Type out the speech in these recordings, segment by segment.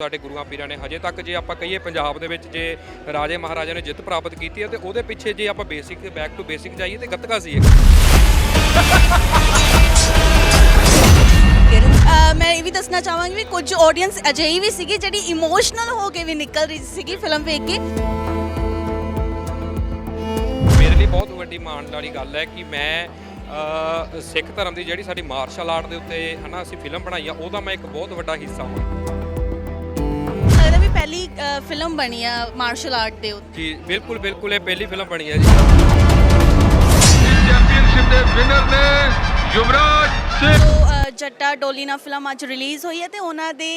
ਸਾਡੇ ਗੁਰੂਆਂ ਪੀਰਾਂ ਨੇ ਹਜੇ ਤੱਕ ਜੇ ਆਪਾਂ ਕਹੀਏ ਪੰਜਾਬ ਦੇ ਵਿੱਚ ਜੇ ਰਾਜੇ ਮਹਾਰਾਜਾ ਨੇ ਜਿੱਤ ਪ੍ਰਾਪਤ ਕੀਤੀ ਹੈ ਤੇ ਉਹਦੇ ਪਿੱਛੇ ਜੇ ਆਪਾਂ ਬੇਸਿਕ ਬੈਕ ਟੂ ਬੇਸਿਕ ਜਾਈਏ ਤੇ ਗੱਤਕਾ ਸੀ ਇੱਕ। ਅਹ ਮੈਂ ਇਹ ਵੀ ਦੱਸਣਾ ਚਾਹਾਂਗੀ ਵੀ ਕੁਝ ਆਡੀਅנס ਅਜਿਹੀ ਵੀ ਸੀਗੀ ਜਿਹੜੀ ਇਮੋਸ਼ਨਲ ਹੋ ਕੇ ਵੀ ਨਿਕਲ ਰਹੀ ਸੀਗੀ ਫਿਲਮ ਵੇਖ ਕੇ। ਮੇਰੇ ਲਈ ਬਹੁਤ ਵੱਡੀ ਮਾਣ ਵਾਲੀ ਗੱਲ ਹੈ ਕਿ ਮੈਂ ਸਿੱਖ ਧਰਮ ਦੀ ਜਿਹੜੀ ਸਾਡੀ ਮਾਰਸ਼ਲ ਆਰਟ ਦੇ ਉੱਤੇ ਹਨਾ ਅਸੀਂ ਫਿਲਮ ਬਣਾਈ ਆ ਉਹਦਾ ਮੈਂ ਇੱਕ ਬਹੁਤ ਵੱਡਾ ਹਿੱਸਾ ਹਾਂ। ਪਹਿਲੀ ਫਿਲਮ ਬਣੀ ਆ ਮਾਰਸ਼ਲ ਆਰਟ ਦੇ ਉੱਤੇ। ਜੀ ਬਿਲਕੁਲ ਬਿਲਕੁਲ ਇਹ ਪਹਿਲੀ ਫਿਲਮ ਬਣੀ ਹੈ ਜੀ। ਚੈਂਪੀਅਨਸ਼ਿਪ ਦੇ ਵਿਨਰ ਨੇ Yuvraj Singh. So uh, Jatta ਡੋਲੀਨਾ film ਅੱਜ ਰਿਲੀਜ਼ ਹੋਈ ਹੈ ਤੇ ਉਹਨਾਂ ਦੇ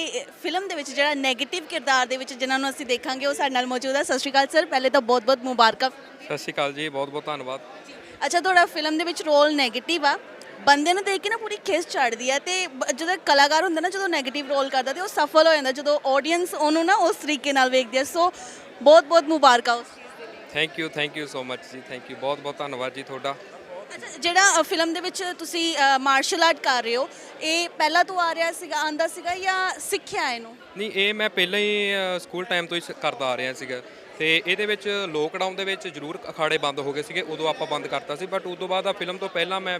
ਫਿਲਮ ਦੇ ਵਿੱਚ ਜਿਹੜਾ 네ਗੇਟਿਵ ਕਿਰਦਾਰ ਦੇ ਵਿੱਚ ਜਿਨ੍ਹਾਂ ਨੂੰ ਅਸੀਂ ਦੇਖਾਂਗੇ ਉਹ ਸਾਡੇ ਨਾਲ ਮੌਜੂਦ ਹੈ ਸਤਿ ਸ਼੍ਰੀ ਅਕਾਲ ਸਰ ਪਹਿਲੇ ਤਾਂ ਬਹੁਤ-ਬਹੁਤ ਮੁਬਾਰਕਾਂ। ਸਤਿ ਸ਼੍ਰੀ ਅਕਾਲ ਜੀ ਬਹੁਤ ਬਹੁਤ ਧੰਨਵਾਦ। ਅੱਛਾ ਤੁਹਾਡਾ ਫਿਲਮ ਦੇ ਵਿੱਚ ਰੋਲ 네ਗੇਟਿਵ ਆ। ਬੰਦੇ ਨੂੰ ਦੇਖ ਕੇ ਨਾ ਪੂਰੀ ਖਿਸ ਚੜਦੀ ਹੈ ਤੇ ਜਦੋਂ ਕਲਾਕਾਰ ਹੁੰਦਾ ਨਾ ਜਦੋਂ 네ਗੇਟਿਵ ਰੋਲ ਕਰਦਾ ਤੇ ਉਹ ਸਫਲ ਹੋ ਜਾਂਦਾ ਜਦੋਂ ਆਡੀਅנס ਉਹਨੂੰ ਨਾ ਉਸ ਤਰੀਕੇ ਨਾਲ ਵੇਖਦੀ ਹੈ। ਸੋ ਬਹੁਤ ਬਹੁਤ ਮੁਬਾਰਕਾਂ ਉਸ thank you thank you so much ਜੀ ਥੈਂਕ ਯੂ ਬਹੁਤ ਬਹੁਤ ਧੰਨਵਾਦ ਜੀ ਤੁਹਾਡਾ। ਜਿਹੜਾ ਫਿਲਮ ਦੇ ਵਿੱਚ ਤੁਸੀਂ ਮਾਰਸ਼ਲ ਆਰਟ ਕਰ ਰਹੇ ਹੋ ਇਹ ਪਹਿਲਾਂ ਤੋਂ ਆ ਰਿਹਾ ਸੀਗਾ ਆਂਦਾ ਸੀਗਾ ਜਾਂ ਸਿੱਖਿਆ ਇਹਨੂੰ? ਨਹੀਂ ਇਹ ਮੈਂ ਪਹਿਲਾਂ ਹੀ ਸਕੂਲ ਟਾਈਮ ਤੋਂ ਹੀ ਕਰਦਾ ਆ ਰਿਹਾ ਸੀਗਾ। ਤੇ ਇਹਦੇ ਵਿੱਚ ਲੋਕਡਾਊਨ ਦੇ ਵਿੱਚ ਜ਼ਰੂਰ ਅਖਾੜੇ ਬੰਦ ਹੋ ਗਏ ਸੀਗੇ, ਉਦੋਂ ਆਪਾਂ ਬੰਦ ਕਰਤਾ ਸੀ ਬਟ ਉਦੋਂ ਬਾਅਦ ਆ ਫਿਲਮ ਤੋਂ ਪਹਿਲਾਂ ਮੈਂ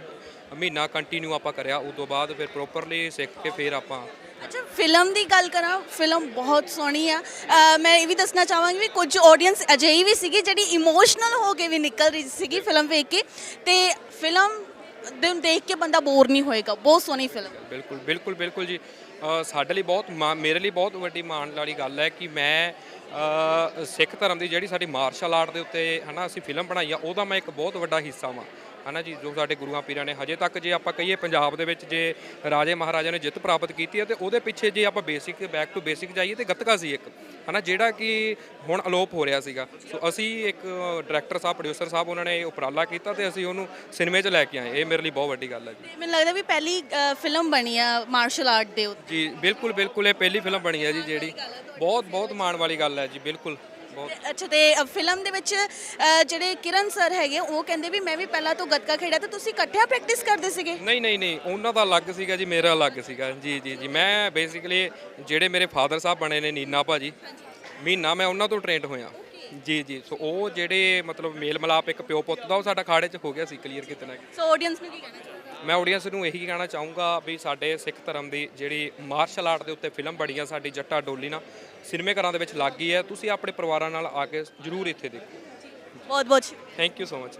ਮਹੀਨਾ ਕੰਟੀਨਿਊ ਆਪਾਂ ਕਰਿਆ, ਉਦੋਂ ਬਾਅਦ ਫਿਰ ਪ੍ਰੋਪਰਲੀ ਸਿੱਖ ਕੇ ਫਿਰ ਆਪਾਂ ਅੱਛਾ ਫਿਲਮ ਦੀ ਗੱਲ ਕਰਾਂ ਫਿਲਮ ਬਹੁਤ ਸੋਹਣੀ ਆ। ਅਹ ਮੈਂ ਇਹ ਵੀ ਦੱਸਣਾ ਚਾਹਾਂਗੀ ਵੀ ਕੁਝ ਆਡੀਅנס ਅਜਿਹੀ ਵੀ ਸੀਗੀ ਜਿਹੜੀ ਇਮੋਸ਼ਨਲ ਹੋ ਕੇ ਵੀ ਨਿਕਲ ਰਹੀ ਸੀਗੀ ਫਿਲਮ ਵੇਖ ਕੇ, ਤੇ ਫਿਲਮ ਨੂੰ ਦੇਖ ਕੇ ਬੰਦਾ ਬੋਰ ਨਹੀਂ ਹੋਏਗਾ ਬਹੁਤ ਸੋਹਣੀ ਫਿਲਮ ਬਿਲਕੁਲ ਬਿਲਕੁਲ ਬਿਲਕੁਲ ਜੀ। ਅ, ਸਾਡੇ ਲਈ ਬਹੁਤ ਮਾਣ- ਮੇਰੇ ਲਈ ਬਹੁਤ ਵੱਡੀ ਮਾਣ ਵਾਲੀ ਗੱਲ ਹੈ ਕਿ ਮੈਂ ਅ, ਸਿੱਖ ਧਰਮ ਦੀ ਜਿਹੜੀ ਸਾਡੀ ਮਾਰਸ਼ਲ ਆਰਟ ਦੇ ਉੱਤੇ ਹਨਾ ਅਸੀਂ ਫਿਲਮ ਬਣਾਈ ਆ ਉਹਦਾ ਮੈਂ ਇੱਕ ਬਹੁਤ ਵੱਡਾ ਹਿੱਸਾ ਵਾਂ। ਹਨਾ ਜੀ ਜੋ ਸਾਡੇ ਗੁਰੂਆਂ ਪੀਰਾਂ ਨੇ ਹਜੇ ਤੱਕ ਜੇ ਆਪਾਂ ਕਹੀਏ ਪੰਜਾਬ ਦੇ ਵਿੱਚ ਜੇ ਰਾਜੇ ਮਹਾਰਾਜਾ ਨੇ ਜਿੱਤ ਪ੍ਰਾਪਤ ਕੀਤੀ ਹੈ ਤੇ ਉਹਦੇ ਪਿੱਛੇ ਜੇ ਆਪਾਂ ਬੇਸਿਕ ਬੈਕ ਟੂ ਬੇਸਿਕ ਜਾਈਏ ਤੇ ਗੱਤਕਾ ਸੀ ਇੱਕ ਹਨਾ ਜਿਹੜਾ ਕਿ ਹੁਣ ਅਲੋਪ ਹੋ ਰਿਹਾ ਸੀਗਾ। ਸੋ ਅਸੀਂ ਇੱਕ ਡਾਇਰੈਕਟਰ ਸਾਹਿਬ ਪ੍ਰੋਡਿਊਸਰ ਸਾਹਿਬ ਉਹਨਾਂ ਨੇ ਉਪਰਾਲਾ ਕੀਤਾ ਤੇ ਅਸੀਂ ਉਹਨੂੰ ਸਿਨੇਮੇ 'ਚ ਲੈ ਕੇ ਆਏ। ਇਹ ਮੇਰੇ ਲਈ ਬਹੁਤ ਵੱਡੀ ਗੱਲ ਹੈ ਜੀ। ਮੈਨੂੰ ਲੱਗਦਾ ਵੀ ਪਹਿਲੀ ਫਿਲਮ ਬਣੀ ਆ ਮਾਰਸ਼ਲ ਆਰਟ ਦੇ ਉੱਤੇ। ਜੀ ਬਿਲਕੁਲ ਬਿਲਕੁਲ ਇਹ ਪਹਿਲੀ ਫਿਲਮ ਬਣੀ ਹੈ ਜੀ ਜਿਹੜੀ। ਬਹੁਤ ਬਹੁਤ ਮਾਣ ਵਾਲੀ ਗੱਲ ਹੈ ਜੀ ਬਿਲਕੁਲ। ਅੱਛਾ ਤੇ ਫਿਲਮ ਦੇ ਵਿੱਚ ਜਿਹੜੇ ਕਿਰਨ ਸਰ ਹੈਗੇ ਉਹ ਕਹਿੰਦੇ ਵੀ ਮੈਂ ਵੀ ਪਹਿਲਾਂ ਤੋਂ ਗੱਤਕਾ ਖੇਡਿਆ ਤੇ ਤੁਸੀਂ ਇਕੱਠਿਆਂ ਪ੍ਰੈਕਟਿਸ ਕਰਦੇ ਸੀਗੇ? ਨਹੀਂ ਨਹੀਂ ਨਹੀਂ ਉਹਨਾਂ ਦਾ ਅਲੱਗ ਸੀਗਾ ਜੀ ਮੇਰਾ ਅਲੱਗ ਸੀਗਾ। ਜੀ ਜੀ ਜੀ ਮੈਂ ਬੇਸਿਕਲੀ ਜਿਹੜੇ ਮੇਰੇ ਫਾਦਰ ਸਾਹਿਬ ਬਣੇ ਨੇ ਨੀਨਾ ਭਾਜੀ ਮਹੀਨਾ ਮੈਂ ਉਹਨਾਂ ਤੋਂ ਟ੍ਰੇਨਡ ਹੋਇਆ। ਜੀ ਜੀ ਸੋ ਉਹ ਜਿਹੜੇ ਮਤਲਬ ਮੇਲ ਮਲਾਪ ਇੱਕ ਪਿਓ ਪੁੱਤ ਦਾ ਉਹ ਸਾਡਾ ਖਾੜੇ 'ਚ ਹੋ ਗਿਆ ਸੀ ਕਲੀਅਰ ਕਿਤੇ ਨਾ। ਸੋ ਆਡੀਅנס ਨੂੰ ਕੀ ਕਹਿਣਾ ਮੈਂ ਆਡੀਅנס ਨੂੰ ਇਹੀ ਕਹਿਣਾ ਚਾਹੂੰਗਾ ਵੀ ਸਾਡੇ ਸਿੱਖ ਧਰਮ ਦੀ ਜਿਹੜੀ ਮਾਰਸ਼ਲ ਆਰਟ ਦੇ ਉੱਤੇ ਫਿਲਮ ਬਣੀ ਆ ਸਾਡੀ ਜੱਟਾ ਡੋਲੀ ਨਾ ਸਿਨੇਮੇ ਘਰਾਂ ਦੇ ਵਿੱਚ ਲੱਗ ਗਈ ਹੈ। ਤੁਸੀਂ ਆਪਣੇ ਪਰਿਵਾਰਾਂ ਨਾਲ ਆ ਕੇ ਜਰੂਰ ਇੱਥੇ ਦੇਖੋ। ਬਹੁਤ ਬਹੁਤ ਥੈਂਕ ਯੂ ਸੋ ਮਚ